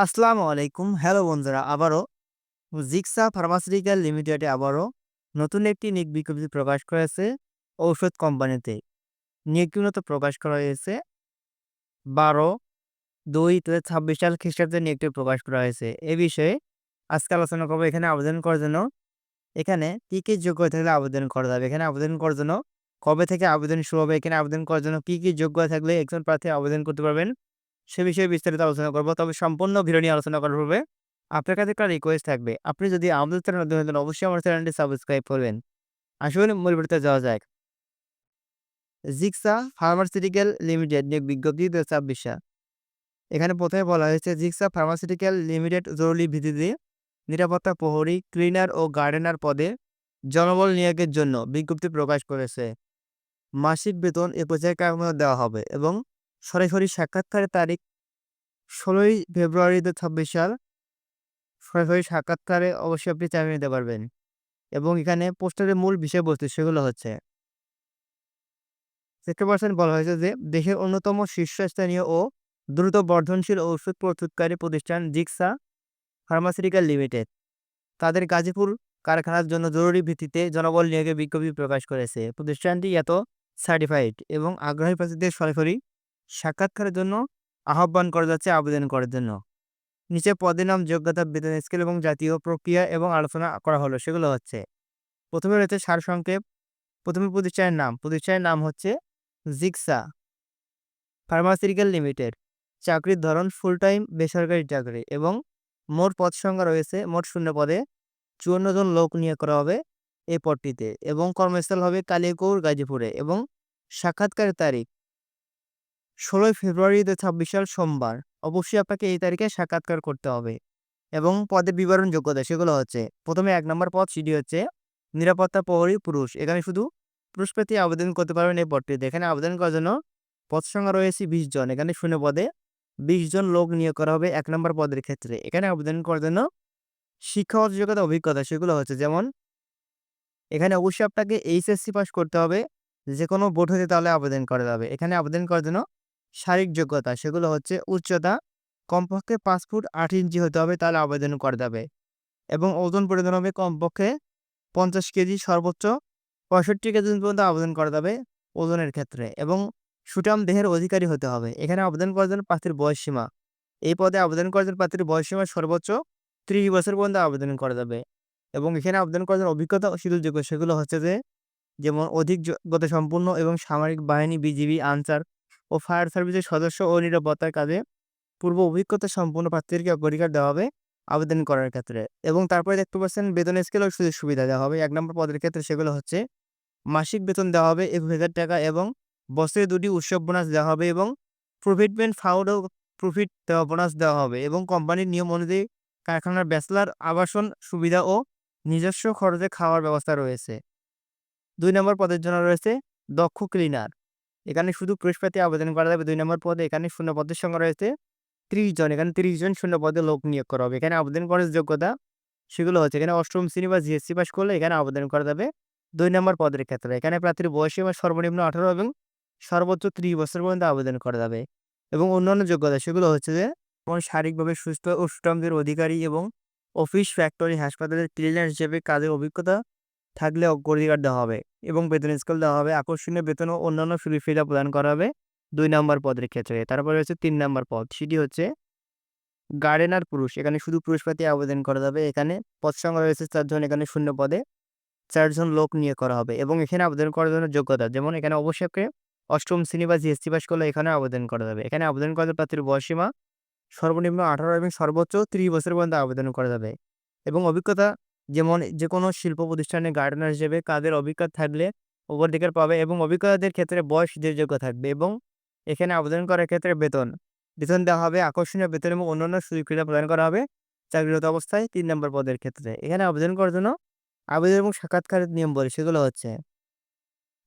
আসসালামু আলাইকুম। হ্যালো বন্ধুরা, আবারও জিক্সা ফার্মাসিউটিক্যাল লিমিটেডে আবারও নতুন একটি নিয়োগ বিজ্ঞপ্তি প্রকাশ করেছে ঔষধ কোম্পানিতে। নিয়োগটি প্রকাশ করা হয়েছে ১২-২-২০২৬ সাল খ্রিস্টাব্দে নিয়োগটি প্রকাশ করা হয়েছে। এ বিষয়ে আজকে আলোচনা করব এখানে আবেদন করার জন্য এখানে কি, কি যোগ্যতা থাকলে আবেদন করা যাবে? এখানে আবেদন করার জন্য কবে থেকে আবেদন শুরু হবে? এখানে আবেদন করার জন্য কি, কি যোগ্যতা থাকলে একজন প্রার্থী আবেদন করতে পারবেন? সে বিষয়ে বিস্তারিত আলোচনা করব। তবে সম্পূর্ণ ভিডিও নিয়ে আলোচনা করার পূর্বে আপনার কাছে একটা রিকোয়েস্ট থাকবে। আপনি যদি আমাদের চ্যানেল নতুন থাকেন অবশ্যই আমার চ্যানেলটি সাবস্ক্রাইব করবেন। আসুন মূল ভিডিওতে যাওয়া যাক। জিক্সা ফার্মাসিউটিক্যাল লিমিটেড নিয়োগ বিজ্ঞপ্তি ২০২৬ সাল। এখানে প্রথমে বলা হয়েছে জিক্সা ফার্মাসিউটিক্যাল লিমিটেড জরুরি ভিত্তিতে নিরাপত্তা প্রহরী, ক্লিনার ও গার্ডেনার পদে জনবল নিয়োগের জন্য বিজ্ঞপ্তি প্রকাশ করেছে। মাসিক বেতন এ পর্যায়ে কাঠামো দেওয়া হবে এবং সরাসরি সাক্ষাৎকারের তারিখ ১৬ই ফেব্রুয়ারি ২০২৬ সাল। সরাসরি সাক্ষাৎকারে অবশ্যই আপনি চাকরি নিতে পারবেন এবং এখানে পোস্টারের মূল বিষয়বস্তু সেগুলো হচ্ছে সেক্টর পার্সেন্ট বলা হয়েছে যে দেশের অন্যতম শীর্ষস্থানীয় ও দ্রুত বর্ধনশীল ঔষধ প্রস্তুতকারী প্রতিষ্ঠান জিক্সা ফার্মাসিউটিক্যাল লিমিটেড তাদের গাজীপুর কারখানার জন্য জরুরি ভিত্তিতে জনবল নিয়োগের বিজ্ঞপ্তি প্রকাশ করেছে প্রতিষ্ঠানটি এত সার্টিফাইড এবং আগ্রহী প্রার্থীদের সরাসরি সাক্ষাৎকারের জন্য আহ্বান করা যাচ্ছে, আবেদন করার জন্য। নিচে পদের নাম, যোগ্যতা, বেতন, স্কেল এবং জাতীয় প্রক্রিয়া এবং আলোচনা করা হলো, সেগুলো হচ্ছে, প্রথমে রয়েছে সারসংক্ষেপ, প্রথমে প্রতিষ্ঠানের নাম প্রতিষ্ঠানের নাম হচ্ছে জিক্সা ফার্মাসিউটিক্যাল লিমিটেড, চাকরির ধরন ফুল টাইম বেসরকারি চাকরি এবং মোট পদ সংখ্যা রয়েছে, মোট শূন্য পদে চুয়ান্ন জন লোক নিয়োগ করা হবে এই পদটিতে এবং কর্মস্থল হবে কালিয়াকৌর, গাজীপুরে এবং সাক্ষাৎকারের তারিখ ষোলোই ফেব্রুয়ারি দু ছাব্বিশ সাল সোমবার। অবশ্যই আপনাকে এই তারিখে সাক্ষাৎকার করতে হবে এবং পদের বিবরণ যোগ্যতা সেগুলো হচ্ছে, প্রথমে এক নম্বর পদ সেটি হচ্ছে, নিরাপত্তা প্রহরী পুরুষ। এখানে শুধু পুরুষ প্রার্থী আবেদন করতে পারবেন এই পদটিতে এখানে আবেদন করার জন্য পদ সংখ্যা রয়েছে বিশ জন। এখানে শূন্য পদে বিশ জন লোক নিয়োগ করা হবে এক নম্বর পদের ক্ষেত্রে। এখানে আবেদন করার জন্য শিক্ষাগত যোগ্যতা অভিজ্ঞতা সেগুলো হচ্ছে, যেমন এখানে অবশ্যই আপনাকে এইচএসসি পাস করতে হবে। যে কোনো বোর্ড হতে তাহলে আবেদন করা যাবে। এখানে আবেদন করার জন্য শারীরিক যোগ্যতা, সেগুলো হচ্ছে উচ্চতা, কমপক্ষে পাঁচ ফুট আট ইঞ্চি হতে হবে, তাহলে আবেদন করা যাবে এবং ওজন পরিধান হবে কমপক্ষে পঞ্চাশ কেজি সর্বোচ্চ, পঁয়ষট্টি কেজি পর্যন্ত আবেদন করা যাবে ওজনের ক্ষেত্রে। এবং সুটাম দেহের অধিকারী হতে হবে। এখানে আবেদন করার জন্য প্রার্থীর বয়সসীমা এই পদে আবেদন করার জন্য প্রার্থীর বয়সসীমা সর্বোচ্চ ত্রিশ বছর পর্যন্ত আবেদন করা যাবে এবং এখানে আবেদন করার জন্য অভিজ্ঞতা শিথিলযোগ্য সেগুলো হচ্ছে যে, যেমন অধিক যোগ্যতা সম্পূর্ণ এবং সামরিক বাহিনী, বিজিবি, আনসার ও ফায়ার সার্ভিসের সদস্য ও নিরাপত্তার কাজে পূর্ব অভিজ্ঞতা সম্পূর্ণ প্রার্থীদেরকে অগ্রাধিকার দেওয়া হবে আবেদন করার ক্ষেত্রে এবং তারপরে দেখতে পাচ্ছেন বেতন স্কেল ও সুযোগ সুবিধা দেওয়া হবে। এক নম্বর পদের ক্ষেত্রে সেগুলো হচ্ছে মাসিক বেতন দেওয়া হবে একুশ হাজার টাকা এবং বছরে দুটি উৎসব বোনাস দেওয়া হবে এবং প্রফিটমেন্ট ফাউড ও প্রফিট দেওয়া বোনাস দেওয়া হবে এবং কোম্পানির নিয়ম অনুযায়ী কারখানার ব্যাচলার, আবাসন সুবিধা ও নিজস্ব খরচে খাওয়ার ব্যবস্থা রয়েছে। দুই নম্বর পদের জন্য রয়েছে দক্ষ ক্লিনার। এখানে শুধু পুরস্প্রার্থী আবেদন করা যাবে। দুই নম্বর পদে এখানে শূন্য পদের সংখ্যা রয়েছে ত্রিশ জন। এখানে ত্রিশ জন শূন্য পদে লোক নিয়োগ করা হবে। এখানে আবেদন করার যোগ্যতা সেগুলো হচ্ছে এখানে অষ্টম শ্রেণি বা জিএসসি পাস করলে এখানে আবেদন করা যাবে দুই নম্বর পদের ক্ষেত্রে। এখানে প্রার্থীর বয়সীমা সর্বনিম্ন আঠারো এবং সর্বোচ্চ ত্রিশ বছর পর্যন্ত আবেদন করা যাবে। এবং অন্যান্য যোগ্যতা সেগুলো হচ্ছে যে শারীরিকভাবে সুস্থ ও সুঠামদের অধিকারী এবং অফিস, ফ্যাক্টরি, হাসপাতালের ক্লিনার হিসেবে কাজের অভিজ্ঞতা থাকলে অগ্রাধিকার দেওয়া হবে এবং বেতন স্কেল দেওয়া হবে। আকর্ষণীয় বেতন ও অন্যান্য সুবিধা প্রদান করা হবে দুই নম্বর পদের ক্ষেত্রে। তারপরে হচ্ছে তিন নম্বর পদ, সেটি হচ্ছে গার্ডেনার পুরুষ। এখানে শুধু পুরুষ প্রার্থী আবেদন করা যাবে। এখানে পদ সংখ্যা রয়েছে চারজন, এখানে শূন্য পদে চারজন লোক নিয়ে করা হবে এবং এখানে আবেদন করার জন্য যোগ্যতা। যেমন এখানে অবশ্যই অষ্টম শ্রেণি বা জিএসটি পাস করলে এখানে আবেদন করা যাবে। এখানে আবেদন করার প্রার্থীর বয়সীমা সর্বনিম্ন আঠারো এবং সর্বোচ্চ ত্রিশ বছর পর্যন্ত আবেদন করা যাবে এবং অভিজ্ঞতা যেমন যে কোনো শিল্প প্রতিষ্ঠানে গার্ডেনার হিসেবে কাজের অভিজ্ঞতা থাকলে অগ্রাধিকার পাবে এবং অভিজ্ঞতাদের ক্ষেত্রে বয়স যোগ্য থাকবে এবং এখানে আবেদন করার ক্ষেত্রে বেতন। বেতন দেওয়া হবে আকর্ষণীয় বেতন এবং অন্যান্য সুযোগ সুবিধা প্রদান করা হবে চাকরিরত অবস্থায় তিন নম্বর পদের ক্ষেত্রে। এখানে আবেদন করার জন্য আবেদন এবং সাক্ষাৎকারের নিয়ম বলে, সেগুলো হচ্ছে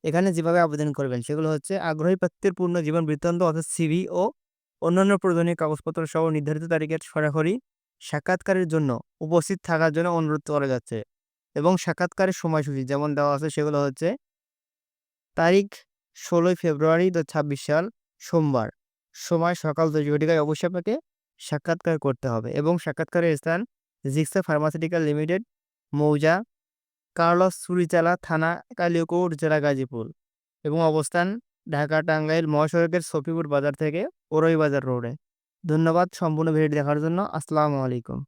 এখানে যেভাবে আবেদন করবেন, সেগুলো হচ্ছে আগ্রহী প্রার্থীর পূর্ণ জীবন বৃত্তান্ত অর্থাৎ সিভি ও অন্যান্য প্রয়োজনীয় কাগজপত্র সহ নির্ধারিত তারিখের সরাসরি সাক্ষাৎকারের জন্য উপস্থিত থাকার জন্য অনুরোধ করা যাচ্ছে। এবং সাক্ষাৎকারের সময়সূচি যেমন দেওয়া আছে সেগুলো হচ্ছে তারিখ ষোলোই ফেব্রুয়ারি দু ছাব্বিশ সাল, সোমবার। সময় সকাল দশ ঘটিকায় অবশ্যই আপনাকে সাক্ষাৎকার করতে হবে এবং সাক্ষাৎকারের স্থান জিক্সা ফার্মাসিউটিক্যাল লিমিটেড, মৌজা, কার্লস সুরিচালা থানা কালিয়াকৈর জেলা, গাজীপুর। এবং অবস্থান ঢাকা টাঙ্গাইল মহাসড়কের সফিপুর বাজার থেকে ওরই বাজার রোডে। ধন্যবাদ সম্পূর্ণ ভিডিওটি দেখার জন্য। আসসালামু আলাইকুম।